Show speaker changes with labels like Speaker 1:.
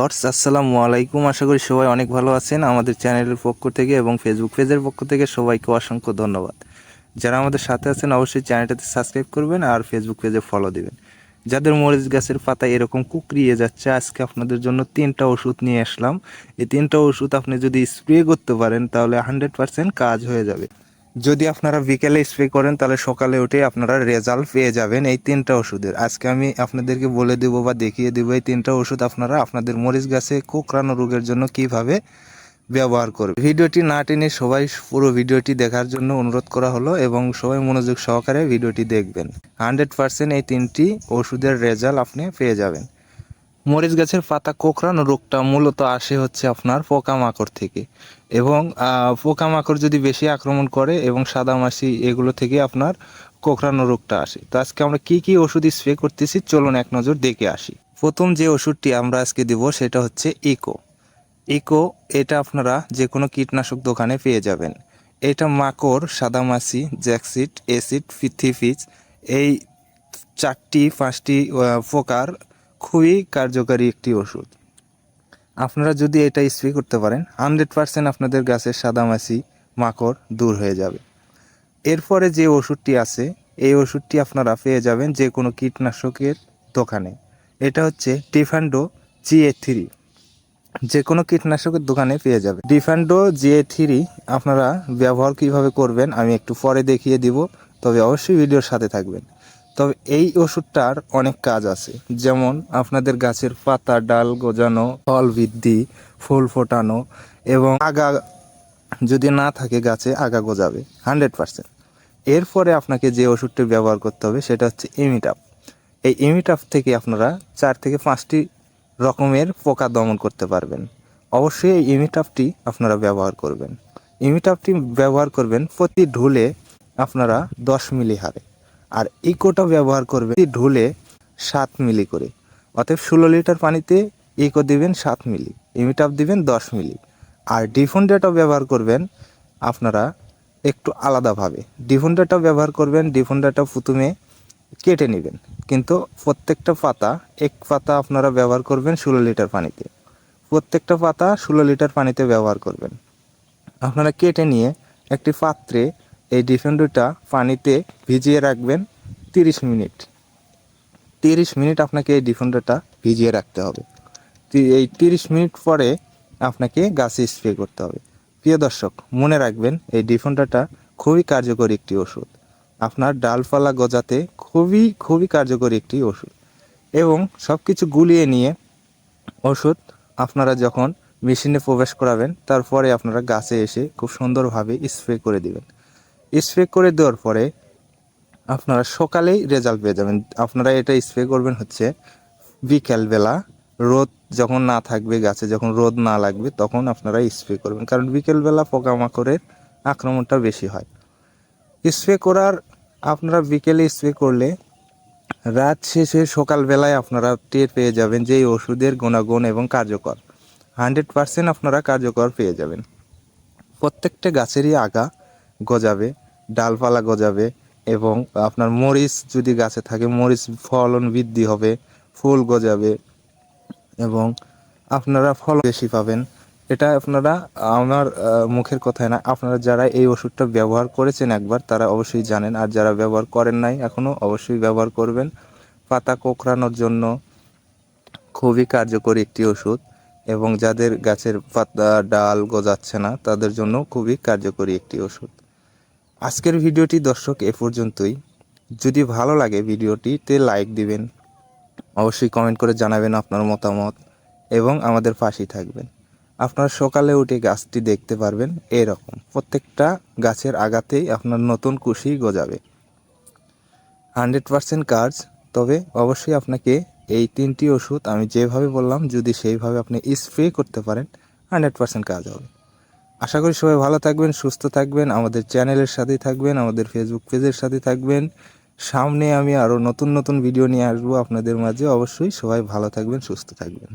Speaker 1: Lords আসসালামু আলাইকুম। আশা করি সবাই অনেক ভালো আছেন আমাদের চ্যানেলের পক্ষ থেকে এবং ফেসবুক পেজের পক্ষ থেকে সবাইকে অসংখ্য ধন্যবাদ। যারা আমাদের সাথে আছেন, অবশ্যই চ্যানেলটাতে সাবস্ক্রাইব করবেন আর ফেসবুক পেজে ফলো দিবেন। যাদের মরিচ গাছের পাতা এরকম কুকরিয়ে যাচ্ছে, আজকে আপনাদের জন্য তিনটা ওষুধ নিয়ে আসলাম। এই তিনটা ওষুধ আপনি যদি স্প্রে করতে পারেন, তাহলে হান্ড্রেড পার্সেন্ট কাজ হয়ে যাবে। যদি আপনারা বিকেলে স্প্রে করেন, তাহলে সকালে উঠে আপনারা রেজাল্ট পেয়ে যাবেন এই তিনটা ওষুধের। আজকে আমি আপনাদেরকে বলে দেব বা দেখিয়ে দেবো এই তিনটা ওষুধ আপনারা আপনাদের মরিচ গাছে কোকড়ানো রোগের জন্য কীভাবে ব্যবহার করবে ভিডিওটি না টেনে সবাই পুরো ভিডিওটি দেখার জন্য অনুরোধ করা হলো এবং সবাই মনোযোগ সহকারে ভিডিওটি দেখবেন। হান্ড্রেড পার্সেন্ট এই তিনটি ওষুধের রেজাল্ট আপনি পেয়ে যাবেন। মরিচ গাছের পাতা কোঁকড়ানো রোগটা মূলত আসে হচ্ছে আপনার পোকামাকড় থেকে। এবং পোকামাকড় যদি বেশি আক্রমণ করে এবং সাদামাছি এগুলো থেকে আপনার কোঁকড়ানো রোগটা আসে। তো আজকে আমরা কি কি ওষুধ স্প্রে করতেছি চলুন এক নজর দেখে আসি। প্রথম যে ওষুধটি আমরা আজকে দেব সেটা হচ্ছে ইকো। ইকো এটা আপনারা যে কোনো কীটনাশক দোকানে পেয়ে যাবেন। এটা মাকড় সাদামাছি জ্যাকসিট অ্যাসিড ফিথিফিজ এই চারটি পাঁচটি আহ, প্রকার খুবই কার্যকারী একটি ওষুধ। আপনারা যদি এটা স্প্রে করতে পারেন, হান্ড্রেড পার্সেন্ট আপনাদের গাছের সাদামাছি, মাকড় দূর হয়ে যাবে। এরপরে যে ওষুধটি আছে, এই ওষুধটি আপনারা পেয়ে যাবেন যে কোনো কীটনাশকের দোকানে। এটা হচ্ছে ডিফান্ডো জিএ থ্রি। যে কোনো কীটনাশকের দোকানে পেয়ে যাবে ডিফান্ডো জিএ থ্রি আপনারা ব্যবহার কীভাবে করবেন, আমি একটু পরে দেখিয়ে দিব, তবে অবশ্যই ভিডিওর সাথে থাকবেন। তবে এই ওষুধটার অনেক কাজ আছে। যেমন আপনাদের গাছের পাতা, ডাল গজানো, ফল বৃদ্ধি, ফুল ফোটানো এবং আগা যদি না থাকে গাছে, আগা গজাবে। Hundred percent. এরপরে আপনাকে যে ওষুধটি ব্যবহার করতে হবে সেটা হচ্ছে ইমিটাপ। এই ইমিটাপ থেকে আপনারা চার থেকে পাঁচটি রকমের পোকা দমন করতে পারবেন। অবশ্যই এই ইমিটাপটি আপনারা ব্যবহার করবেন। ইমিটাপটি ব্যবহার করবেন প্রতি ঢুলে আপনারা দশ মিলি হারে। আর ইকোটা ব্যবহার করবেন ঢুলে সাত মিলি করে। অতএব ষোলো লিটার পানিতে ইকো দিবেন সাত মিলি ইমিটাপ দিবেন দশ মিলি। আর ডিফন্ডেটা ব্যবহার করবেন আপনারা একটু আলাদাভাবে। ডিফন্ডাটা ব্যবহার করবেন ডিফন্ডাটা প্রথমে কেটে নেবেন। কিন্তু প্রত্যেকটা পাতা, এক পাতা আপনারা ব্যবহার করবেন ষোলো লিটার পানিতে। প্রত্যেকটা পাতা ষোলো লিটার পানিতে ব্যবহার করবেন। আপনারা কেটে নিয়ে একটি পাত্রে এই ডিফেন্ডোটা পানিতে ভিজিয়ে রাখবেন তিরিশ মিনিট। তিরিশ মিনিট আপনাকে এই ডিফেন্ডোটা ভিজিয়ে রাখতে হবে। এই তিরিশ মিনিট পরে আপনাকে গাছে স্প্রে করতে হবে। প্রিয় দর্শক, মনে রাখবেন, এই ডিফেন্ডারটা খুবই কার্যকরী একটি ওষুধ। আপনার ডালপালা গজাতে খুবই খুবই কার্যকরী একটি ওষুধ। এবং সব কিছু গুলিয়ে নিয়ে ওষুধ আপনারা যখন মেশিনে প্রবেশ করাবেন, তারপরে আপনারা গাছে এসে খুব সুন্দরভাবে স্প্রে করে দিবেন। স্প্রে করে দেওয়ার পরে আপনারা সকালেই রেজাল্ট পেয়ে যাবেন। আপনারা এটা স্প্রে করবেন হচ্ছে বিকেলবেলা রোদ যখন না থাকবে গাছে, যখন রোদ না লাগবে, তখন আপনারা স্প্রে করবেন। কারণ বিকেলবেলা পোকামাকড়ের আক্রমণটা বেশি হয়। স্প্রে করার, আপনারা বিকেলে স্প্রে করলে রাত শেষে সকালবেলায় আপনারা টের পেয়ে যাবেন যে ওষুধের গুণাগুণ এবং কার্যকর। হান্ড্রেড পার্সেন্ট আপনারা কার্যকর পেয়ে যাবেন। প্রত্যেকটা গাছেরই আগা গজাবে, ডালপালা গজাবে এবং আপনার মরিচ যদি গাছে থাকে, মরিচ ফলন বৃদ্ধি হবে, ফুল গজাবে এবং আপনারা ফল বেশি পাবেন। এটা আপনারা, আমার মুখের কথায় না, আপনারা যারা এই ওষুধটা ব্যবহার করেছেন একবার, তারা অবশ্যই জানেন। আর যারা ব্যবহার করেন নাই এখনও অবশ্যই ব্যবহার করবেন। পাতা কোঁকড়ানোর জন্য খুবই কার্যকরী একটি ওষুধ এবং যাদের গাছের পাতা, ডাল গজাচ্ছে না, তাদের জন্য খুবই কার্যকরী একটি ওষুধ। আজকের ভিডিওটি দর্শক এ পর্যন্তই। যদি ভালো লাগে ভিডিওটিতে লাইক দিবেন, অবশ্যই কমেন্ট করে জানাবেন আপনার মতামত এবং আমাদের পাশেই থাকবেন। আপনারা সকালে উঠে গাছটি দেখতে পারবেন এরকম। প্রত্যেকটা গাছের আগাতেই আপনার নতুন কুশি গজাবে। হান্ড্রেড পার্সেন্ট কাজ তবে অবশ্যই আপনাকে এই তিনটি ওষুধ আমি যেভাবে বললাম, যদি সেইভাবে আপনি স্প্রে করতে পারেন, হান্ড্রেড পার্সেন্ট কাজ হবে। আশা করি সবাই ভালো থাকবেন, সুস্থ থাকবেন, আমাদের চ্যানেলের সাথেই থাকবেন, আমাদের ফেসবুক পেজের সাথে থাকবেন। সামনে আমি আরও নতুন নতুন ভিডিও নিয়ে আসব আপনাদের মাঝে। অবশ্যই সবাই ভালো থাকবেন, সুস্থ থাকবেন।